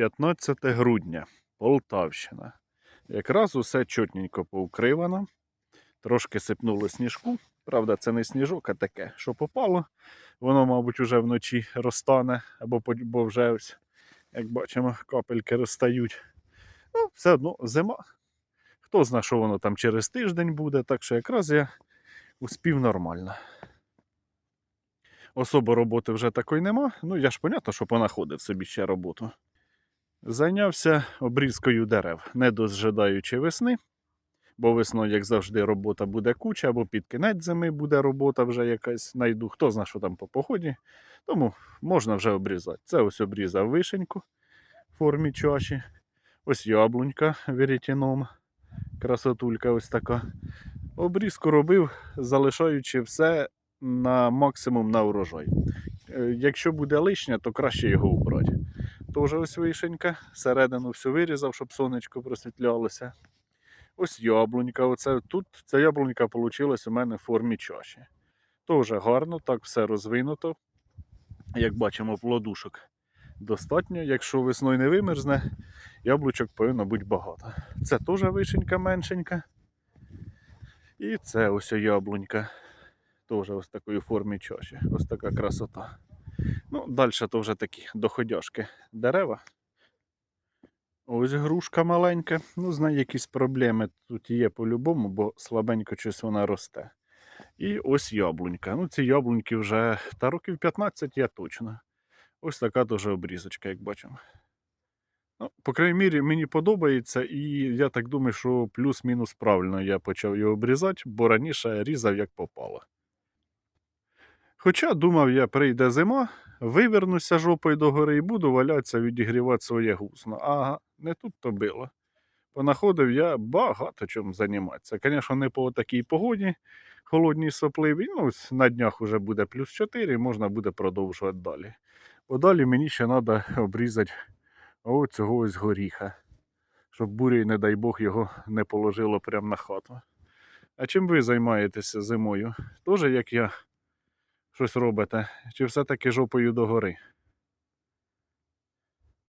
15 грудня, Полтавщина. Якраз усе чотненько поукривано. Трошки сипнуло сніжку. Правда, це не сніжок, а таке, що попало. Воно, мабуть, уже вночі розтане, або бо вже ось, як бачимо, капельки розстають. Ну, все одно зима. Хто знає, що воно там через тиждень буде, так що якраз я успів нормально. Особо роботи вже такої нема. Ну, я ж понятно, що понаходив собі ще роботу. Зайнявся обрізкою дерев, не дожидаючи весни, бо весною, як завжди, робота буде куча, або під кінець зими буде робота вже якась найду. Хто знає, що там по поході. Тому можна вже обрізати. Це ось обрізав вишеньку в формі чаші. Ось яблунька веретіном. Красотулька ось така. Обрізку робив, залишаючи все на максимум на урожай. Е, Якщо буде лишнє, то краще його убрати. Тоже ось вишенька. Середину всю вирізав, щоб сонечко просвітлялося. Ось яблунька. Оце, тут ця яблунька вийшла у мене в формі чаші. Тоже гарно, так все розвинуто. Як бачимо, плодушок достатньо. Якщо весною не вимерзне, яблучок повинно бути багато. Це теж вишенька меншенька. І це ось яблунька. Теж ось такої формі чаші. Ось така красота. Ну, далі то вже такі доходяшки дерева. Ось грушка маленька. Ну, з нею якісь проблеми тут є по-любому, бо слабенько щось вона росте. І ось яблунька. Ну, ці яблуньки вже та років 15 я точно. Ось така теж обрізочка, як бачимо. Ну, по крайній мірі, мені подобається, і я так думаю, що плюс-мінус правильно я почав його обрізати, бо раніше різав як попало. Хоча думав, я прийде зима, вивернуся жопою догори і буду валятися відігрівати своє гусно. Ага, не тут то було. Понаходив я багато чим займатися. Звісно, не по такій погоді, холодній сопливій. Ну, на днях вже буде плюс 4, можна буде продовжувати далі. Бо далі мені ще треба обрізати оцього ось горіха, щоб бурей, не дай Бог, його не положило прямо на хату. А чим ви займаєтеся зимою? Тоже як я щось робите? Чи все-таки жопою догори?